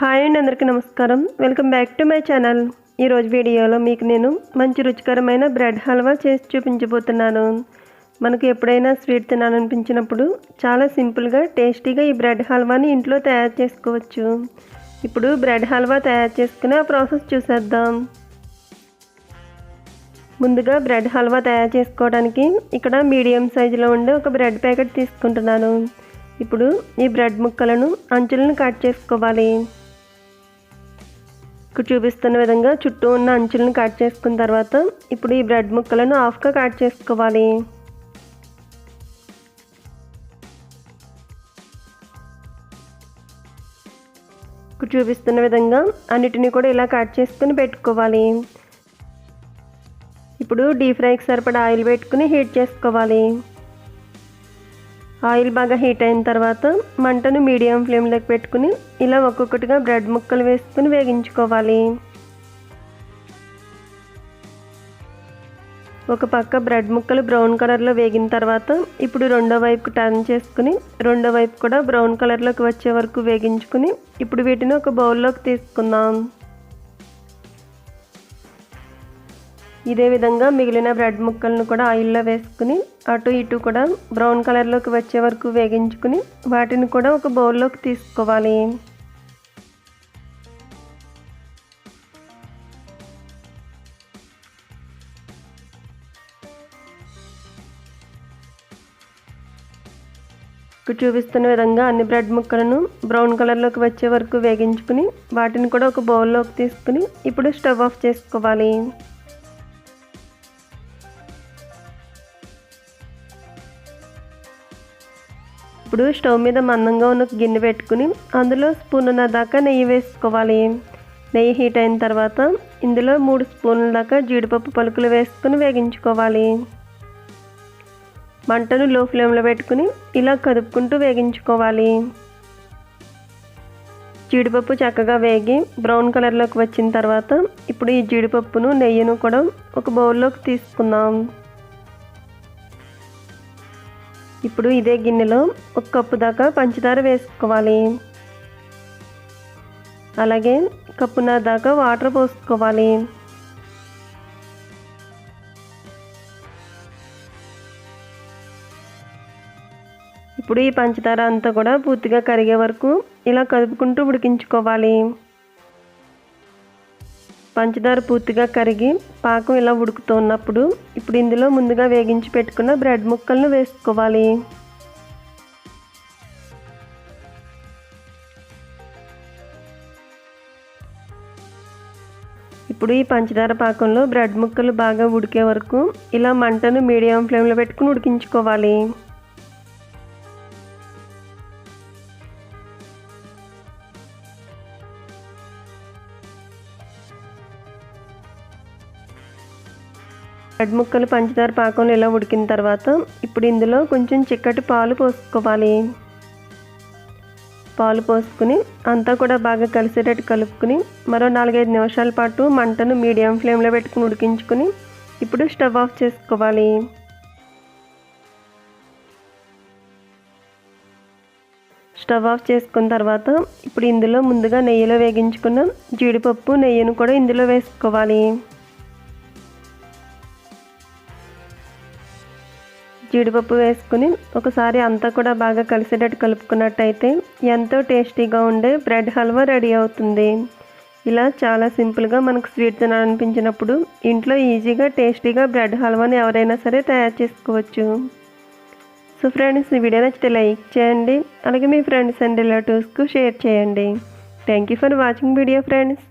Hi అండి అందరికీ నమస్కారం. Welcome back to my channel ఈరోజు వీడియోలో మీకు నేను మంచి రుచికరమైన బ్రెడ్ హల్వా చేసి చూపించబోతున్నాను. మనకు ఎప్పుడైనా స్వీట్ తినాలనిపించినప్పుడు చాలా సింపుల్గా టేస్టీగా ఈ బ్రెడ్ హల్వాని ఇంట్లో తయారు చేసుకోవచ్చు. ఇప్పుడు బ్రెడ్ హల్వా తయారు చేసుకునే ఆ ప్రాసెస్ చూసేద్దాం. ముందుగా బ్రెడ్ హల్వా తయారు చేసుకోవడానికి ఇక్కడ మీడియం సైజులో ఉండే ఒక బ్రెడ్ ప్యాకెట్ తీసుకుంటున్నాను. ఇప్పుడు ఈ బ్రెడ్ ముక్కలను అంచులను కట్ చేసుకోవాలి. ఇక్కడ చూపిస్తున్న విధంగా చుట్టూ ఉన్న అంచులను కట్ చేసుకున్న తర్వాత ఇప్పుడు ఈ బ్రెడ్ ముక్కలను హాఫ్గా కట్ చేసుకోవాలి. ఇక్కడ చూపిస్తున్న విధంగా అన్నిటిని కూడా ఇలా కట్ చేసుకుని పెట్టుకోవాలి. ఇప్పుడు డీప్ ఫ్రైకి సరిపడా ఆయిల్ పెట్టుకుని హీట్ చేసుకోవాలి. ఆయిల్ బాగా హీట్ అయిన తర్వాత మంటను మీడియం ఫ్లేమ్లోకి పెట్టుకుని ఇలా ఒక్కొక్కటిగా బ్రెడ్ ముక్కలు వేసుకుని వేగించుకోవాలి. ఒక పక్క బ్రెడ్ ముక్కలు బ్రౌన్ కలర్లో వేగిన తర్వాత ఇప్పుడు రెండో వైపుకు టర్న్ చేసుకుని రెండో వైపు కూడా బ్రౌన్ కలర్లోకి వచ్చే వరకు వేగించుకుని ఇప్పుడు వీటిని ఒక బౌల్లోకి తీసుకుందాం. ఇదే విధంగా మిగిలిన బ్రెడ్ ముక్కలను కూడా ఆయిల్లో వేసుకుని అటు ఇటు కూడా బ్రౌన్ కలర్లోకి వచ్చే వరకు వేగించుకుని వాటిని కూడా ఒక బౌల్లోకి తీసుకోవాలి. చూపిస్తున్న విధంగా అన్ని బ్రెడ్ ముక్కలను బ్రౌన్ కలర్లోకి వచ్చే వరకు వేగించుకుని వాటిని కూడా ఒక బౌల్లోకి తీసుకుని ఇప్పుడు స్టవ్ ఆఫ్ చేసుకోవాలి. ఇప్పుడు స్టవ్ మీద మందంగా ఉన్న గిన్నె పెట్టుకుని అందులో స్పూన్ దాకా నెయ్యి వేసుకోవాలి. నెయ్యి హీట్ అయిన తర్వాత ఇందులో మూడు స్పూన్ల దాకా జీడిపప్పు పలుకులు వేసుకుని వేగించుకోవాలి. మంటను లో ఫ్లేమ్లో పెట్టుకుని ఇలా కదుపుకుంటూ వేగించుకోవాలి. జీడిపప్పు చక్కగా వేగి బ్రౌన్ కలర్లోకి వచ్చిన తర్వాత ఇప్పుడు ఈ జీడిపప్పును నెయ్యిను కూడా ఒక బౌల్లోకి తీసుకుందాం. ఇప్పుడు ఇదే గిన్నెలో ఒక కప్పు దాకా పంచదార వేసుకోవాలి. అలాగే కప్పున దాకా వాటర్ పోసుకోవాలి. ఇప్పుడు ఈ పంచదార అంతా కూడా పూర్తిగా కరిగే వరకు ఇలా కదుపుకుంటూ ఉడికించుకోవాలి. పంచదార పూర్తిగా కరిగి పాకం ఇలా ఉడుకుతున్నప్పుడు ఇప్పుడు ఇందులో ముందుగా వేగించి పెట్టుకున్న బ్రెడ్ ముక్కలను వేసుకోవాలి. ఇప్పుడు ఈ పంచదార పాకంలో బ్రెడ్ ముక్కలు బాగా ఉడికే వరకు ఇలా మంటను మీడియం ఫ్లేమ్లో పెట్టుకుని ఉడికించుకోవాలి. రెడ్ ముక్కలు పంచదార పాకంలో ఇలా ఉడికిన తర్వాత ఇప్పుడు ఇందులో కొంచెం చిక్కటి పాలు పోసుకోవాలి. పాలు పోసుకుని అంతా కూడా బాగా కలిసేటట్టు కలుపుకుని మరో నాలుగైదు నిమిషాల పాటు మంటను మీడియం ఫ్లేమ్లో పెట్టుకుని ఉడికించుకుని ఇప్పుడు స్టవ్ ఆఫ్ చేసుకోవాలి. స్టవ్ ఆఫ్ చేసుకున్న తర్వాత ఇప్పుడు ఇందులో ముందుగా నెయ్యిలో వేగించుకున్న జీడిపప్పు నెయ్యిని కూడా ఇందులో వేసుకోవాలి. జీడిపప్పు వేసుకుని ఒకసారి అంతా కూడా బాగా కలిసేటట్టు కలుపుకున్నట్టయితే ఎంతో టేస్టీగా ఉండే బ్రెడ్ హల్వా రెడీ అవుతుంది. ఇలా చాలా సింపుల్గా మనకు స్వీట్ తినాలనిపించినప్పుడు ఇంట్లో ఈజీగా టేస్టీగా బ్రెడ్ హల్వాని ఎవరైనా సరే తయారు చేసుకోవచ్చు. సో ఫ్రెండ్స్ ఈ వీడియో నచ్చితే లైక్ చేయండి అలాగే మీ ఫ్రెండ్స్ అండ్ రిలేటివ్స్కు షేర్ చేయండి. Thank you for watching video friends.